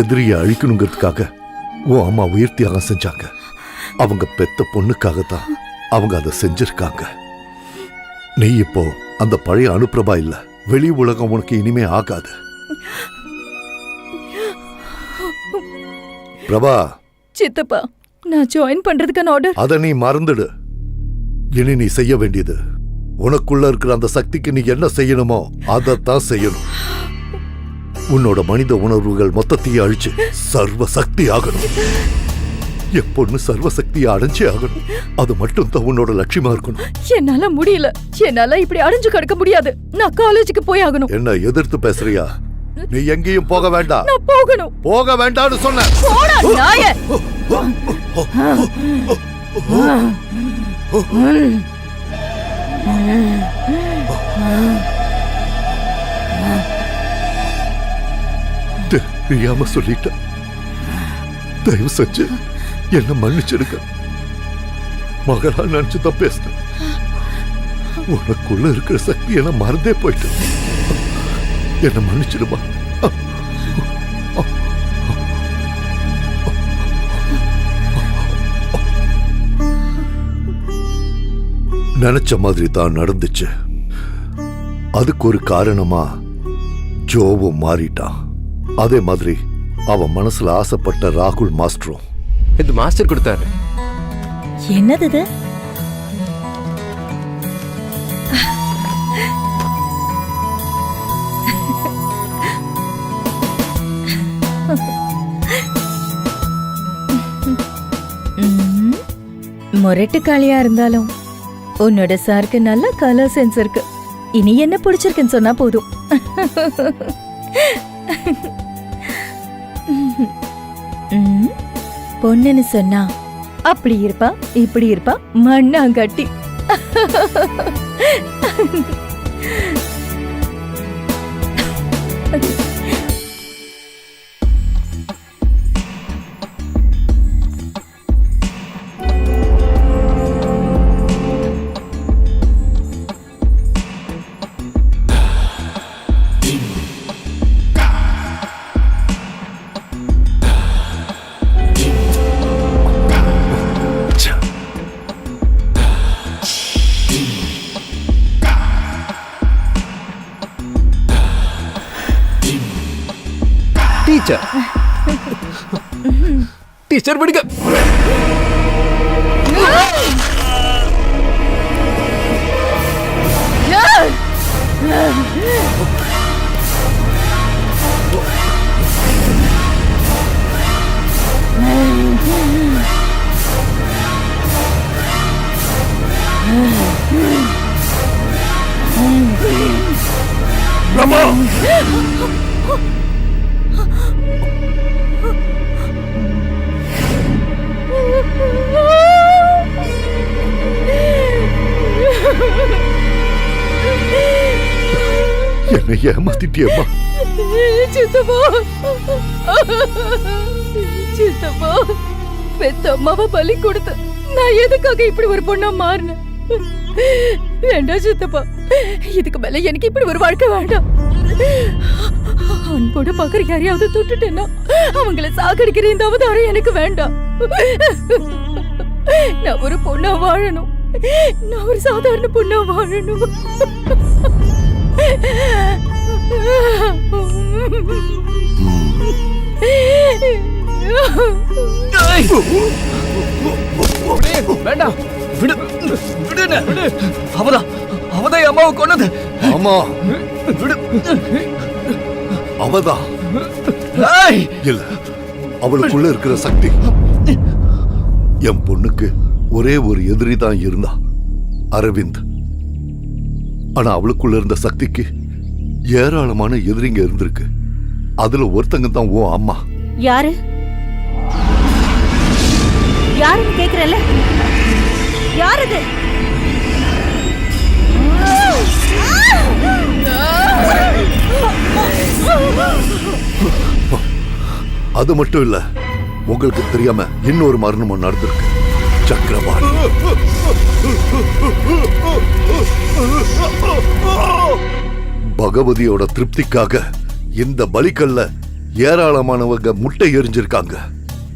எதிரியை அழிக்கணுங்கிறதுக்காக உன் அம்மா உயிர் தியாகம் செஞ்சாங்க. அவங்க பெத்த பொண்ணுக்காக தான் அவங்க அதை செஞ்சிருக்காங்க. நீ இப்போ அந்த பழைய அனுப்பிரபா இல்ல. வெளி உலகம் உனக்கு இனிமே ஆகாது. பிரபா. சித்தப்பா நான் ஜாயின் பண்றதுக்கான ஆர்டர் அதை நீ மறந்துடு. இனி நீ செய்ய வேண்டியது உனக்குள்ள இருக்கிற அந்த சக்திக்கு நீ என்ன செய்யணுமோ அதைத்தான் செய்யணும். உன்னோட மனித உணர்வுகள் மொத்தத்தையும் அழிச்சு சர்வ சக்தி ஆகணும் என் பொண்ணு சர்வ சக்தியை அடைஞ்சே ஆகணும். அது மட்டும் தான் உன்னோட லட்சியமா இருக்கணும். என்னால முடியல. என்னால இப்படி அடைஞ்சு கிடக்க முடியாது. நான் காலேஜுக்கு போய் ஆகணும். என்ன எதிர்த்து பேசுறியா? நீ எங்கேயும் போக வேண்டாம். நான் போகணும். போக வேண்டாம்னு சொன்ன. போடா நாயே. தெரியாம சொல்லிட்டேன். தயவு செஞ்சு என்ன மன்னிச்சிடுங்க. மகளா நினைச்சு தான் பேசினேன். உனக்குள்ள இருக்கிற சக்தி எல்லாம் மறந்தே போயிட்டு என்ன மன்னிச்சிடுமா? நினைச்ச மாதிரி தான் நடந்துச்சு. அதுக்கு ஒரு காரணமா ஜோவும் மாறிட்டான். அதே மாதிரி அவன் மனசுல ஆசைப்பட்ட ராகுல் மாஸ்டரும் இது மாஸ்டர் கொடுத்தாரு. என்னது இது? ம்ம். முரட்டு காளியா இருந்தாலும் உன்னோட சாருக்கு நல்ல கலர் சென்ஸ் இருக்கு. இனி என்ன பிடிச்சிருக்குன்னு சொன்னா போதும். பொண்ணுன்னு சொன்னா அப்படி இருப்பா இப்படி இருப்பா மண்ணாங்கட்டி. ടീച്ചർ. ടീച്ചർ പിടിക്കാം. என்னை ஏமாத்திட்டியம்மா? சித்தப்பா. சித்தப்பா. பெத்த அம்மாவை பலி கொடுத்த நான் எதுக்காக இப்படி ஒரு பொண்ணா மாறினேன்? வேண்டாம் சித்தப்பா. இதுக்கு மேல எனக்கு இப்படி ஒரு வாழ்க்கை வேண்டாம். அன்போட பாக்குற யாரையாவது தொட்டுட்டேன்னா அவங்கள சாகடிக்கிற இந்த அவதாரம் எனக்கு வேண்டாம். நான் ஒரு பொண்ணா வாழணும். நான் ஒரு சாதாரண பொண்ணா வாழணும். வேண்டாம். விடு விடு விடு அவதான் அவதான் அம்மாவை கொன்னது ஆமா விடு. அவதான் இல்ல அவளுக்குள்ள இருக்கிற சக்தி. என் பொண்ணுக்கு ஒரே ஒரு எதிரி தான் இருந்தா. அரவிந்த். ஆனா அவளுக்குள்ள இருந்த சக்திக்கு ஏராளமான எதிரிங்க இருந்திருக்கு. அதுல ஒருத்தங்க தான் உன் அம்மா. யாரு? யாருன்னு கேக்குறல யார் அது அது மட்டும் இல்ல உங்களுக்கு தெரியாம இன்னொரு மரணமும் நடந்திருக்கு. சக்கரபாணி பகவதியோட திருப்திக்காக இந்த பலிக்கல்ல ஏராளமானவங்க முட்டை எரிஞ்சிருக்காங்க.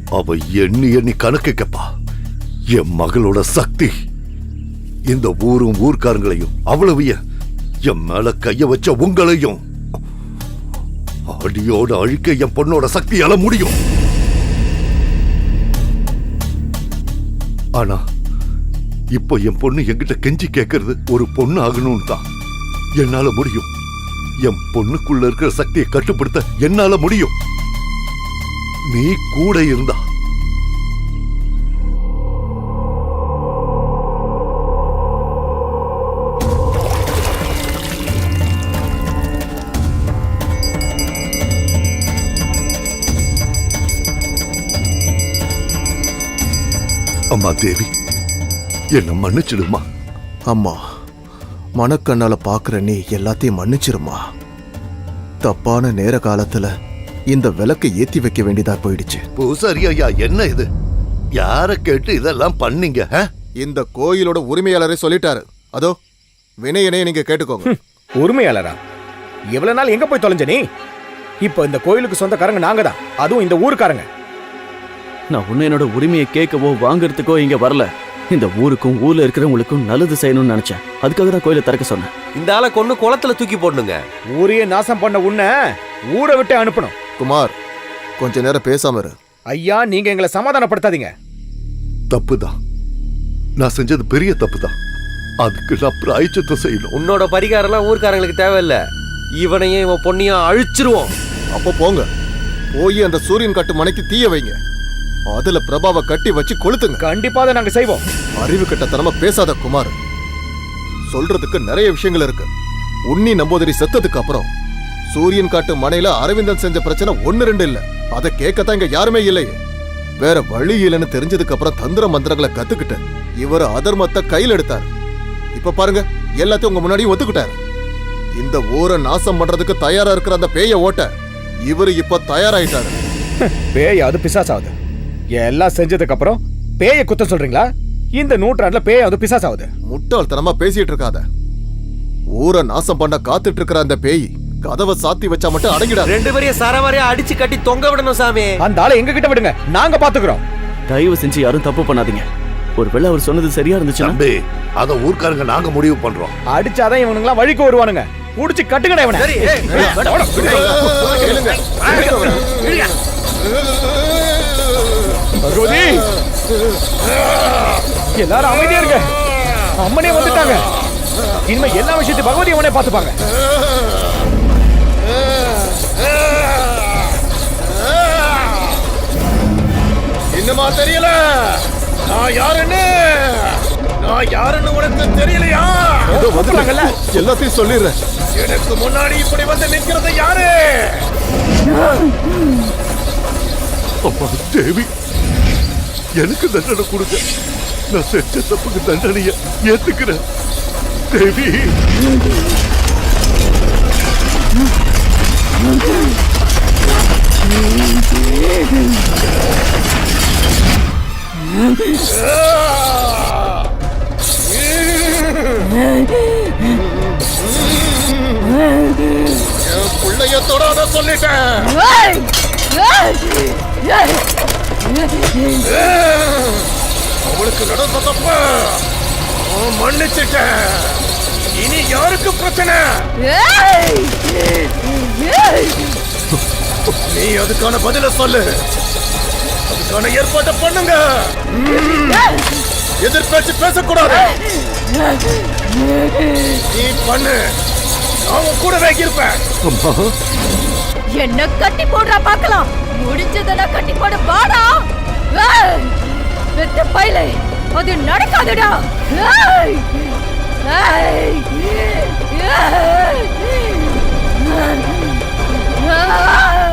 அவ எண்ணி எண்ணி கணக்கு கேப்பா. என் மகளோட சக்தி. இந்த ஊரும் ஊர்க்காரங்களையும் அவ்வளவு என் மேல கைய வச்ச உங்களையும். அடியோட அழிக்க என் பொண்ணோட சக்தியால முடியும். ஆனா இப்போ என் பொண்ணு என்கிட்ட கெஞ்சி கேட்கறது ஒரு பொண்ணு ஆகணும்னு தான். என்னால முடியும். என் பொண்ணுக்குள்ள இருக்கிற சக்தியை கட்டுப்படுத்த என்னால முடியும். நீ கூட இருந்தா. அம்மா தேவி என்ன மன்னிச்சிடுமா? அம்மா மனக்கண்ணால பாக்குற நீ எல்லாத்தையும் மன்னிச்சிருமா தப்பான நேர காலத்துல இந்த விளக்கை ஏத்தி வைக்க வேண்டியதா போயிடுச்சு. பூசாரி ஐயா என்ன இது? யார கேட்டு இதெல்லாம் பண்ணீங்க? இந்த கோயிலோட உரிமையாளரே சொல்லிட்டாரு. அதோ வினயனே நீங்க கேட்டுக்கோங்க. உரிமையாளரா? இவ்வளவு நாள் எங்க போய் தொலைஞ்ச நீ? இப்போ இந்த கோயிலுக்கு சொந்தக்காரங்க நாங்க தான் அதுவும் இந்த ஊருக்காரங்க. நான் ஒன்னும் என்னோட உரிமையை கேட்கவோ வாங்குறதுக்கோ இங்க வரல. இந்த ஊருக்கும் ஊர்ல இருக்கிறவங்களுக்கும் நல்லது செய்யணும்னு நினைச்சேன். அதுக்காக தான் கோயிலை திறக்க சொன்னேன். இந்த ஆளை கொண்டு குளத்துல தூக்கி போடணுங்க. ஊரையே நாசம் பண்ண உன்னை ஊரை விட்டு அனுப்பணும். குமார் கொஞ்ச நேரம் பேசாம இரு. ஐயா நீங்க எங்களை சமாதானப்படுத்தாதீங்க. தப்புதான். நான் செஞ்சது பெரிய தப்புதான். அதுக்கு நான் பிராய்ச்சித்தம் செய்யணும். உன்னோட பரிகாரம்லாம் ஊர்க்காரங்களுக்கு தேவையில்ல. இவனையும் இவன் பொண்ணையும் அழிச்சிருவோம். அப்போ போங்க. போய் அந்த சூரியன் கட்டு மனைக்கு தீய வைங்க. அதுல பிரபாவை கட்டி வச்சு கொளுத்துங்க. கண்டிப்பா அதை நாங்க செய்வோம். அறிவு கெட்டத்தனமா பேசாத குமார். சொல்றதுக்கு நிறைய விஷயங்கள் இருக்கு. உன்னி நம்பூதிரி செத்ததுக்கு அப்புறம் சூரியன் காட்டு மனையில அரவிந்தன் செஞ்ச பிரச்சனை ஒன்னு ரெண்டு இல்ல. அதை கேட்கத்தான் இங்க யாருமே இல்லையே. வேற வழி இல்லைன்னு தெரிஞ்சதுக்கு அப்புறம் தந்திர மந்திரங்களை கத்துக்கிட்டு இவர் அதர்மத்தை கையில் எடுத்தார். இப்ப பாருங்க எல்லாத்தையும் உங்க முன்னாடி ஒத்துக்கிட்டாரு. இந்த ஊரை நாசம் பண்றதுக்கு தயாரா இருக்கிற அந்த பேய ஓட்ட இவரு இப்ப தயாராயிட்டாரு. பேய் அது பிசாசாவது. எல்லாம் செஞ்சதுக்கு அப்புறம் பேயை குத்த சொல்றீங்களா இந்த நூற்றாண்டுல பேய் அது பிசாசாவது முட்டாள்தனமா பேசிட்டு இருக்காத ஊரை நாசம் பண்ண காத்துட்டு இருக்கிற அந்த பேய் கதவை சாத்தி வச்சா மட்டும் அடங்கிடாது ரெண்டு பேரையும் சரமாரியா அடிச்சு கட்டி தொங்க விடணும் சாமி அந்த ஆளை எங்க கிட்ட விடுங்க நாங்க பாத்துக்கிறோம் தயவு செஞ்சு யாரும் தப்பு பண்ணாதீங்க ஒருவேளை அவர் சொன்னது சரியா இருந்துச்சுன்னா தம்பி அத ஊர்க்காரங்க நாங்க முடிவு பண்றோம் அடிச்சாதான் இவனுங்களாம் வழிக்கு வருவானுங்க புடிச்சு கட்டுங்கடா இவனை சரி ஏய், கேளுங்க. பகவதி எல்லாரும் அமைதியா இருங்க. அம்மனே வந்துட்டாங்க. இனிமே எல்லா விஷயத்தையும் பகவதி அவனே பாத்துப்பாங்க இன்னுமா தெரியல? நான் யாருன்னு? நான் யாருன்னு உனக்கு தெரியலையா? வந்துட்டாங்கல்ல? எல்லாத்தையும் சொல்லிடுறேன். எனக்கு முன்னாடி இப்படி வந்து நிக்கிறது யாரு? அம்மா தேவி. எனக்கு தண்டனை கொடுங்க. நான் செஞ்ச தப்புக்கு தண்டனைய ஏத்துக்கிறேன். தேவி. பிள்ளைய தொடாத சொல்லிட்டேன்! அவளுக்கு நடந்த தப்ப மன்னிச்சிட்டேன். இனி யாருக்கு பிரச்சனை? ஏய்! நீ அதுக்கான பதில சொல்லு. அதுக்கான ஏற்பாட்டை பண்ணுங்க. எதிர்பார்த்து எதிர்பேச்சு பேசக்கூடாது. நீ பண்ணு. அவங்க கூட கூடவே இருப்பேன். என்ன கட்டி போடுறா பார்க்கலாம் முடிஞ்சதெல்லாம் கட்டி போட வாடா வெட்ட பெத்த அது நடக்காதுடா ஏய்! ஏய்! ஏய்! ஏய்!